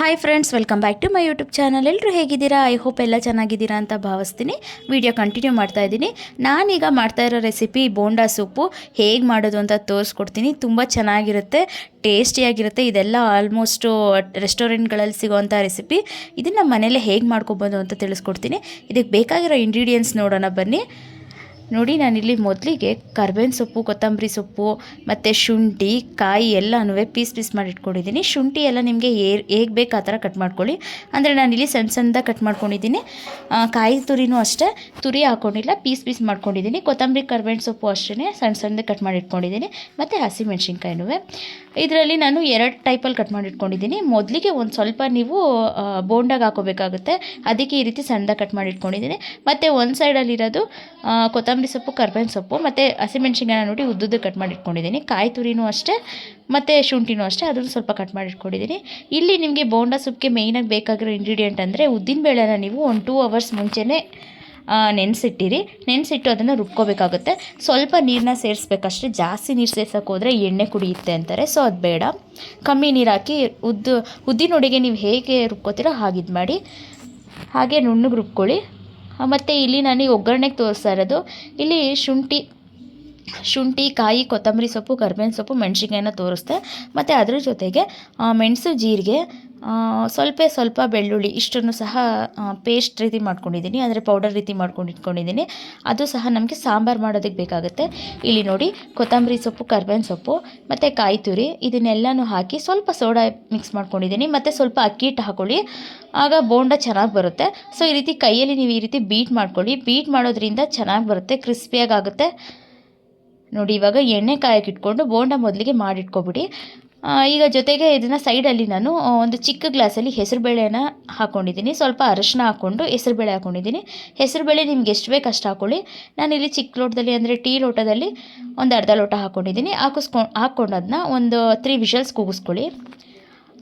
Hi friends welcome back to my YouTube channel ಎಲ್ಲರೂ ಹೇಗಿದ್ದೀರಾ? I hope ಎಲ್ಲ ಚೆನ್ನಾಗಿದ್ದೀರಾ ಅಂತ ಭಾವಿಸ್ತೀನಿ. ವಿಡಿಯೋ ಕಂಟಿನ್ಯೂ ಮಾಡ್ತಾ ಇದ್ದೀನಿ. ನಾನೀಗ ಮಾಡ್ತಾ ಇರೋ ರೆಸಿಪಿ ಬೋಂಡಾ ಸೂಪು. ಹೇಗೆ ಮಾಡೋದು ಅಂತ ತೋರಿಸ್ಕೊಡ್ತೀನಿ. ತುಂಬ ಚೆನ್ನಾಗಿರುತ್ತೆ ಟೇಸ್ಟಿಯಾಗಿರುತ್ತೆ ಇದೆಲ್ಲ ಆಲ್ಮೋಸ್ಟು ರೆಸ್ಟೋರೆಂಟ್ಗಳಲ್ಲಿ ಸಿಗೋವಂಥ ರೆಸಿಪಿ ಇದನ್ನು ಮನೇಲೆ ಹೇಗೆ ಮಾಡ್ಕೊಬೋದು ಅಂತ ತಿಳಿಸ್ಕೊಡ್ತೀನಿ. ಇದಕ್ಕೆ ಬೇಕಾಗಿರೋ ಇಂಗ್ರೀಡಿಯೆಂಟ್ಸ್ ನೋಡೋಣ ಬನ್ನಿ. ನೋಡಿ ನಾನಿಲ್ಲಿ ಮೊದಲಿಗೆ ಕರ್ಬೇವಿನ ಸೊಪ್ಪು ಕೊತ್ತಂಬರಿ ಸೊಪ್ಪು ಮತ್ತು ಶುಂಠಿ ಕಾಯಿ ಎಲ್ಲನೂ ಪೀಸ್ ಪೀಸ್ ಮಾಡಿ ಇಟ್ಕೊಂಡಿದ್ದೀನಿ ಶುಂಠಿ ಎಲ್ಲ ನಿಮಗೆ ಹೇಗೆ ಬೇಕು ಆ ಥರ ಕಟ್ ಮಾಡ್ಕೊಳ್ಳಿ. ಅಂದರೆ ನಾನಿಲ್ಲಿ ಸಣ್ಣ ಸಣ್ಣದಾಗಿ ಕಟ್ ಮಾಡ್ಕೊಂಡಿದ್ದೀನಿ. ಕಾಯಿ ತುರಿನೂ ಅಷ್ಟೇ ತುರಿ ಹಾಕ್ಕೊಂಡಿಲ್ಲ ಪೀಸ್ ಪೀಸ್ ಮಾಡ್ಕೊಂಡಿದ್ದೀನಿ. ಕೊತ್ತಂಬರಿ ಕರ್ಬೇವಿನ ಸೊಪ್ಪು ಅಷ್ಟೇ ಸಣ್ಣ ಸಣ್ಣದಾಗಿ ಕಟ್ ಮಾಡಿ ಇಟ್ಕೊಂಡಿದ್ದೀನಿ ಮತ್ತು ಹಸಿಮೆಣ್ಸಿನ್ಕಾಯಿನೂ ಇದರಲ್ಲಿ ನಾನು ಎರಡು ಟೈಪಲ್ಲಿ ಕಟ್ ಮಾಡಿ ಇಟ್ಕೊಂಡಿದ್ದೀನಿ ಮೊದಲಿಗೆ ಒಂದು ಸ್ವಲ್ಪ ನೀವು ಬೋಂಡಾಗಿ ಹಾಕೋಬೇಕಾಗುತ್ತೆ. ಅದಕ್ಕೆ ಈ ರೀತಿ ಸಣ್ಣದಾಗಿ ಕಟ್ ಮಾಡಿ ಇಟ್ಕೊಂಡಿದ್ದೀನಿ ಮತ್ತು ಒಂದು ಸೈಡಲ್ಲಿರೋದು ಆ, ಕೊತ್ತಂಬರಿ ಸೊಪ್ಪು, ಕರ್ಬೇವಿನ ಸೊಪ್ಪು, ಮತ್ತು ಹಸಿಮೆಣ್ಸಿನ್ಕಾಯಿನ ನೋಡಿ ಉದ್ದುದ್ದು ಕಟ್ ಮಾಡಿ ಇಟ್ಕೊಂಡಿದ್ದೀನಿ ಕಾಯಿ ತುರಿನೂ ಅಷ್ಟೇ, ಮತ್ತು ಶುಂಠಿನೂ ಅಷ್ಟೇ, ಅದನ್ನು ಸ್ವಲ್ಪ ಕಟ್ ಮಾಡಿ ಇಟ್ಕೊಂಡಿದ್ದೀನಿ ಇಲ್ಲಿ ನಿಮಗೆ ಬೋಂಡಾ ಸೊಪ್ಪಿಗೆ ಮೇಯ್ನಾಗಿ ಬೇಕಾಗಿರೋ ಇಂಗ್ರೀಡಿಯೆಂಟ್ ಅಂದರೆ ಉದ್ದಿನಬೇಳೆನ ನೀವು ಒಂದು ಟೂ ಅವರ್ಸ್ ಮುಂಚೆನೇ ನೆನೆಸಿಟ್ಟಿರಿ. ನೆನೆಸಿಟ್ಟು ಅದನ್ನು ರುಬ್ಕೋಬೇಕಾಗುತ್ತೆ. ಸ್ವಲ್ಪ ನೀರನ್ನ ಸೇರಿಸ್ಬೇಕಷ್ಟೇ. ಜಾಸ್ತಿ ನೀರು ಸೇರ್ಸೋಕೆ ಎಣ್ಣೆ ಕುಡಿಯುತ್ತೆ ಅಂತಾರೆ ಸೊ ಅದು ಬೇಡ. ಕಮ್ಮಿ ನೀರು ಹಾಕಿ ಉದ್ದು ಉದ್ದಿನೊಡೆಗೆ ನೀವು ಹೇಗೆ ರುಬ್ಕೋತೀರೋ ಹಾಗಿದು ಮಾಡಿ ಹಾಗೆ ನುಣ್ಣಗೆ ರುಬ್ಕೊಳ್ಳಿ. ಮತ್ತು ಇಲ್ಲಿ ನಾನು ಒಗ್ಗರಣೆಗೆ ತೋರಿಸ್ತಾ ಇರೋದು. ಇಲ್ಲಿ ಶುಂಠಿ ಶುಂಠಿ, ಕಾಯಿ, ಕೊತ್ತಂಬರಿ ಸೊಪ್ಪು, ಕರ್ಬೇವಿನ ಸೊಪ್ಪು, ಮೆಣಸಿನ್ಕಾಯಿನ ತೋರಿಸ್ತೆ ಮತ್ತು ಅದ್ರ ಜೊತೆಗೆ ಮೆಣಸು, ಜೀರಿಗೆ ಸ್ವಲ್ಪ ಸ್ವಲ್ಪ ಬೆಳ್ಳುಳ್ಳಿ ಇಷ್ಟನ್ನು ಸಹ ಪೇಸ್ಟ್ ರೀತಿ ಮಾಡ್ಕೊಂಡಿದ್ದೀನಿ, ಅಂದರೆ ಪೌಡರ್ ರೀತಿ ಮಾಡ್ಕೊಂಡು ಇಟ್ಕೊಂಡಿದ್ದೀನಿ. ಅದು ಸಹ ನಮಗೆ ಸಾಂಬಾರು ಮಾಡೋದಕ್ಕೆ ಬೇಕಾಗುತ್ತೆ. ಇಲ್ಲಿ ನೋಡಿ, ಕೊತ್ತಂಬರಿ ಸೊಪ್ಪು, ಕರ್ಬೇವಿನ ಸೊಪ್ಪು, ಮತ್ತು ಕಾಯಿ ತುರಿ ಇದನ್ನೆಲ್ಲನೂ ಹಾಕಿ ಸ್ವಲ್ಪ ಸೋಡಾ ಮಿಕ್ಸ್ ಮಾಡ್ಕೊಂಡಿದ್ದೀನಿ. ಮತ್ತು ಸ್ವಲ್ಪ ಅಕ್ಕಿ ಹಿಟ್ಟು ಹಾಕೊಳ್ಳಿ. ಆಗ ಬೋಂಡ ಚೆನ್ನಾಗಿ ಬರುತ್ತೆ. ಸೊ ಈ ರೀತಿ ಕೈಯಲ್ಲಿ ನೀವು ಈ ರೀತಿ ಬೀಟ್ ಮಾಡ್ಕೊಳ್ಳಿ. ಬೀಟ್ ಮಾಡೋದ್ರಿಂದ ಚೆನ್ನಾಗಿ ಬರುತ್ತೆ ಕ್ರಿಸ್ಪಿಯಾಗಿ ಆಗುತ್ತೆ. ನೋಡಿ, ಇವಾಗ ಎಣ್ಣೆ ಕಾಯಕ್ಕೆ ಇಟ್ಕೊಂಡು ಬೋಂಡ ಮೊದಲಿಗೆ ಮಾಡಿಟ್ಕೊಬಿಡಿ. ಈಗ ಜೊತೆಗೆ ಇದನ್ನು ಸೈಡಲ್ಲಿ ನಾನು ಒಂದು ಚಿಕ್ಕ ಗ್ಲಾಸಲ್ಲಿ ಹೆಸರುಬೇಳೆನ ಹಾಕ್ಕೊಂಡಿದ್ದೀನಿ ಸ್ವಲ್ಪ ಅರಶಿನ ಹಾಕ್ಕೊಂಡು ಹೆಸರುಬೇಳೆ ಹಾಕ್ಕೊಂಡಿದ್ದೀನಿ ಹೆಸರುಬೇಳೆ ನಿಮ್ಗೆ ಎಷ್ಟು ಬೇಕು ಅಷ್ಟು ಹಾಕ್ಕೊಳ್ಳಿ ನಾನಿಲ್ಲಿ ಚಿಕ್ಕ ಲೋಟದಲ್ಲಿ ಅಂದರೆ ಟೀ ಲೋಟದಲ್ಲಿ ಒಂದು ಅರ್ಧ ಲೋಟ ಹಾಕ್ಕೊಂಡಿದ್ದೀನಿ ಹಾಕಿಸ್ಕೊಂಡು ಹಾಕ್ಕೊಂಡು ಅದನ್ನ ಒಂದು ತ್ರೀ ವಿಷಲ್ಸ್ ಕೂಗಿಸ್ಕೊಳ್ಳಿ.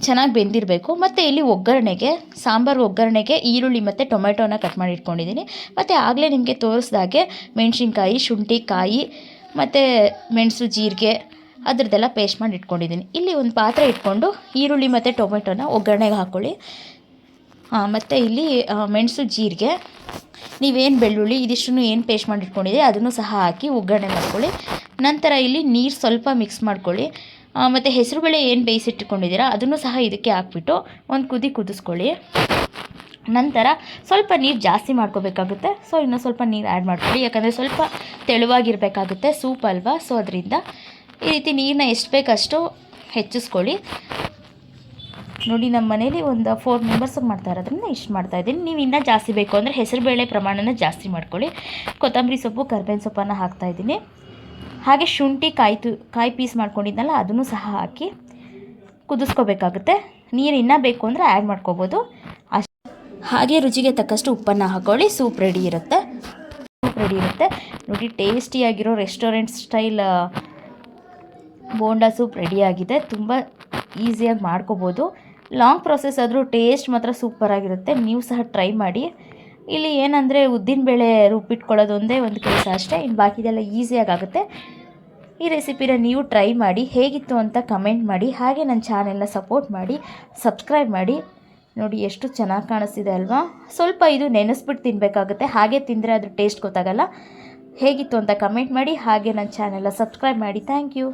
ಚೆನ್ನಾಗಿ ಬೆಂದಿರಬೇಕು. ಮತ್ತು ಇಲ್ಲಿ ಒಗ್ಗರಣೆಗೆ, ಸಾಂಬಾರು ಒಗ್ಗರಣೆಗೆ ಈರುಳ್ಳಿ ಮತ್ತು ಟೊಮೆಟೊನ ಕಟ್ ಮಾಡಿ ಇಟ್ಕೊಂಡಿದ್ದೀನಿ. ಮತ್ತು ಆಗಲೇ ನಿಮಗೆ ತೋರಿಸ್ದಾಗೆ ಮೆಣಸಿನ್ಕಾಯಿ ಶುಂಠಿ ಕಾಯಿ ಮತ್ತು ಮೆಣಸು, ಜೀರಿಗೆ ಅದ್ರದ್ದೆಲ್ಲ ಪೇಸ್ಟ್ ಮಾಡಿ ಇಟ್ಕೊಂಡಿದ್ದೀನಿ. ಇಲ್ಲಿ ಒಂದು ಪಾತ್ರೆ ಇಟ್ಕೊಂಡು ಈರುಳ್ಳಿ ಮತ್ತು ಟೊಮೆಟೊನ ಒಗ್ಗರಣೆಗೆ ಹಾಕ್ಕೊಳ್ಳಿ ಮತ್ತು ಇಲ್ಲಿ ಮೆಣಸು ಜೀರಿಗೆ, ನೀವೇನು ಬೆಳ್ಳುಳ್ಳಿ, ಇದಿಷ್ಟನ್ನು ಏನು ಪೇಸ್ಟ್ ಮಾಡಿ ಇಟ್ಕೊಂಡಿದೆ ಅದನ್ನು ಸಹ ಹಾಕಿ ಒಗ್ಗರಣೆ ಮಾಡ್ಕೊಳ್ಳಿ. ನಂತರ ಇಲ್ಲಿ ನೀರು ಸ್ವಲ್ಪ ಮಿಕ್ಸ್ ಮಾಡ್ಕೊಳ್ಳಿ. ಮತ್ತು ಹೆಸರುಬೇಳೆ ಏನು ಬೇಯಿಸಿಟ್ಕೊಂಡಿದ್ದೀರಾ ಅದನ್ನು ಸಹ ಇದಕ್ಕೆ ಹಾಕ್ಬಿಟ್ಟು ಒಂದು ಕುದಿ ಕುದಿಸ್ಕೊಳ್ಳಿ. ನಂತರ ಸ್ವಲ್ಪ ನೀರು ಜಾಸ್ತಿ ಮಾಡ್ಕೋಬೇಕಾಗುತ್ತೆ. ಸೊ ಇನ್ನೂ ಸ್ವಲ್ಪ ನೀರು ಆ್ಯಡ್ ಮಾಡ್ಕೊಳ್ಳಿ. ಯಾಕಂದರೆ ಸ್ವಲ್ಪ ತೆಳುವಾಗಿರಬೇಕಾಗುತ್ತೆ ಸೂಪ್ ಅಲ್ವಾ? ಸೊ ಅದರಿಂದ ಈ ರೀತಿ ನೀರನ್ನ ಎಷ್ಟು ಬೇಕಷ್ಟು ಹೆಚ್ಚಿಸ್ಕೊಳ್ಳಿ. ನೋಡಿ, ನಮ್ಮ ಮನೇಲಿ ಒಂದು ಫೋರ್ ಮೆಂಬರ್ಸಿಗೆ ಮಾಡ್ತಾ ಇರೋದ್ರಿಂದ ಇಷ್ಟು ಮಾಡ್ತಾ ಇದ್ದೀನಿ. ನೀವು ಇನ್ನೂ ಜಾಸ್ತಿ ಬೇಕು ಅಂದರೆ ಹೆಸರುಬೇಳೆ ಪ್ರಮಾಣನ ಜಾಸ್ತಿ ಮಾಡ್ಕೊಳ್ಳಿ. ಕೊತ್ತಂಬರಿ ಸೊಪ್ಪು, ಕರ್ಬೇವಿನ ಸೊಪ್ಪನ್ನು ಹಾಕ್ತಾ ಇದ್ದೀನಿ. ಹಾಗೆ ಶುಂಠಿ ಕಾಯಿ ತು, ಕಾಯಿ ಪೀಸ್ ಮಾಡ್ಕೊಂಡಿದ್ನಲ್ಲ, ಅದನ್ನು ಸಹ ಹಾಕಿ ಕುದಿಸ್ಕೋಬೇಕಾಗುತ್ತೆ. ನೀರು ಇನ್ನೂ ಬೇಕು ಅಂದರೆ ಆ್ಯಡ್ ಮಾಡ್ಕೋಬೋದು. ಅಷ್ಟು ಹಾಗೆ ರುಚಿಗೆ ತಕ್ಕಷ್ಟು ಉಪ್ಪನ್ನು ಹಾಕ್ಕೊಳ್ಳಿ ಸೂಪ್ ರೆಡಿ ಇರುತ್ತೆ. ಸೂಪ್ ರೆಡಿ ಇರುತ್ತೆ. ನೋಡಿ ಟೇಸ್ಟಿಯಾಗಿರೋ ರೆಸ್ಟೋರೆಂಟ್ ಸ್ಟೈಲ್ ಬೋಂಡಾ ಸೂಪ್ ರೆಡಿಯಾಗಿದೆ ತುಂಬ ಈಸಿಯಾಗಿ ಮಾಡ್ಕೋಬೋದು. ಲಾಂಗ್ ಪ್ರೊಸೆಸ್ ಆದರೂ ಟೇಸ್ಟ್ ಮಾತ್ರ ಸೂಪರಾಗಿರುತ್ತೆ ನೀವು ಸಹ ಟ್ರೈ ಮಾಡಿ. ಇಲ್ಲಿ ಏನಂದರೆ ಉದ್ದಿನಬೇಳೆ ರುಬ್ಬಿಟ್ಕೊಳ್ಳೋದು ಒಂದೇ ಒಂದು ಕೆಲಸ ಅಷ್ಟೇ. ಇನ್ನು ಬಾಕಿದೆಲ್ಲ ಈಸಿಯಾಗಿ ಆಗುತ್ತೆ. ಈ ರೆಸಿಪಿನ ನೀವು ಟ್ರೈ ಮಾಡಿ. ಹೇಗಿತ್ತು ಅಂತ ಕಮೆಂಟ್ ಮಾಡಿ. ಹಾಗೆ ನನ್ನ ಚಾನೆಲ್ನ ಸಪೋರ್ಟ್ ಮಾಡಿ. ಸಬ್ಸ್ಕ್ರೈಬ್ ಮಾಡಿ. ನೋಡಿ ಎಷ್ಟು ಚೆನ್ನಾಗಿ ಕಾಣಿಸ್ತಿದೆ ಅಲ್ವಾ? ಸ್ವಲ್ಪ ಇದು ನೆನೆಸ್ಬಿಟ್ಟು ತಿನ್ನಬೇಕಾಗುತ್ತೆ ಹಾಗೆ ತಿಂದರೆ ಅದ್ರ ಟೇಸ್ಟ್ ಗೊತ್ತಾಗಲ್ಲ. ಹೇಗಿತ್ತು ಅಂತ ಕಮೆಂಟ್ ಮಾಡಿ. ಹಾಗೆ ನನ್ನ ಚಾನೆಲ್ನ ಸಬ್ಸ್ಕ್ರೈಬ್ ಮಾಡಿ. Thank you